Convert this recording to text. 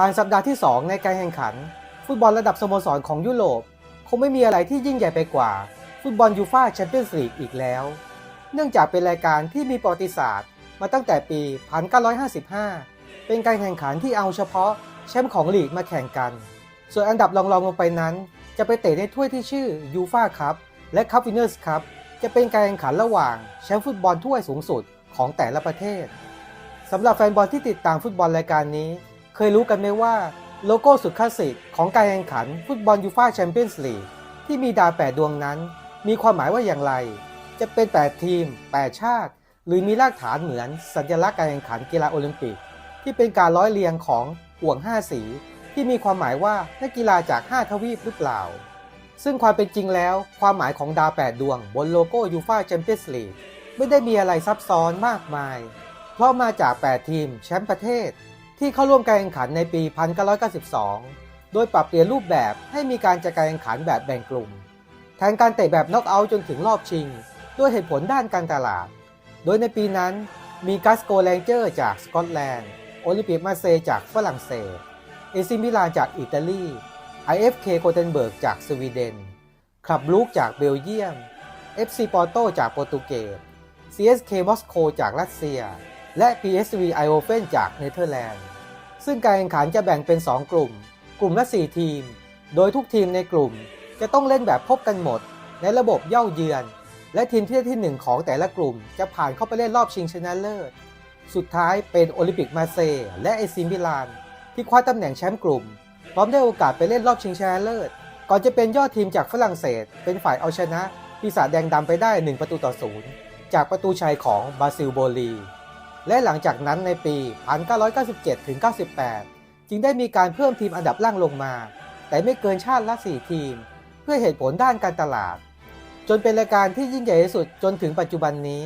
ผ่านสัปดาห์ที่ 2 ในการแข่งขัน ฟุตบอลระดับสโมสรของยุโรป คงไม่มีอะไรที่ยิ่งใหญ่ไปกว่า ฟุตบอลยูฟ่าแชมเปี้ยนส์ลีกอีกแล้ว เนื่องจากเป็นรายการที่มีประวัติศาสตร์ มาตั้งแต่ปี 1955 เป็นการแข่งขันที่เอาเฉพาะแชมป์ของลีกมาแข่งกัน ส่วนอันดับรองๆลงไปนั้น จะไปเตะในถ้วยที่ชื่อยูฟ่าคัพและคัพวินเนอร์สคัพจะเป็นการแข่งขันระหว่างแชมป์ฟุตบอลถ้วยสูงสุดของแต่ละประเทศสำหรับแฟนบอลที่ติดตามฟุตบอลรายการนี้ เคยรู้กันไหมว่าโลโก้สุดคลาสสิกของการแข่งขันฟุตบอลยูฟ่าแชมเปี้ยนส์ลีกที่มีดาวแปดดวงนั้น มีความหมายว่าอย่างไร จะเป็น 8 ทีม 8 ชาติ หรือมีรากฐานเหมือนสัญลักษณ์การแข่งขันกีฬาโอลิมปิก ที่เป็นการร้อยเรียงของห่วง 5 สี ที่มีความหมายว่านักกีฬาจาก 5 ทวีปหรือเปล่า ซึ่งความเป็นจริงแล้ว ความหมายของดาว 8 ดวง บนโลโก้ยูฟ่าแชมเปี้ยนส์ลีกไม่ได้มีอะไรซับซ้อนมากมาย เพราะมาจาก 8 ทีมแชมป์ประเทศ ที่เข้าร่วมการแข่งขันในปี 1992 โดยปรับเปลี่ยนรูปแบบให้มีการจัดการแข่งขันแบบแบ่งกลุ่ม แทนการเตะแบบน็อกเอาท์จนถึงรอบชิง ด้วยเหตุผลด้านการตลาด โดยในปีนั้นมีกัสโกแรงเจอร์จากสกอตแลนด์ โอลิมปิกมาเซจากฝรั่งเศส เอซิมิลานจากอิตาลี IFK โคเทนเบิร์กจากสวีเดนคลับลูกจากเบลเยียม FC ปอร์โตจากโปรตุเกส CSK มอสโกจากรัสเซีย และ PSV Eindhoven จากเนเธอร์แลนด์ ซึ่งการแข่งขันจะแบ่งเป็น 2 กลุ่ม กลุ่มละ 4 ทีม โดยทุกทีมในกลุ่มจะต้องเล่นแบบพบกันหมด ในระบบเย่าเยือน และทีมที่ได้ที่ 1 ของแต่ละกลุ่ม จะผ่านเข้าไปเล่นรอบชิงชนะเลิศ สุดท้ายเป็นโอลิมปิกมาเซและเอซิมิลาน ที่คว้าตำแหน่งแชมป์กลุ่ม พร้อมได้โอกาสไปเล่นรอบชิงชนะเลิศ ก่อนจะเป็นยอดทีมจากฝรั่งเศส เป็นฝ่ายเอาชนะปีศาจแดงดำไปได้ 1 ประตูต่อศูนย์จากประตูชัยของบาซิลโบลี และหลังจากนั้นในปี 1997-98 จึงได้มีการเพิ่มทีมอันดับล่างลงมา แต่ไม่เกินชาติละ 4 ทีม เพื่อเหตุผลด้านการตลาด จนเป็นรายการที่ยิ่งใหญ่ที่สุดจนถึงปัจจุบันนี้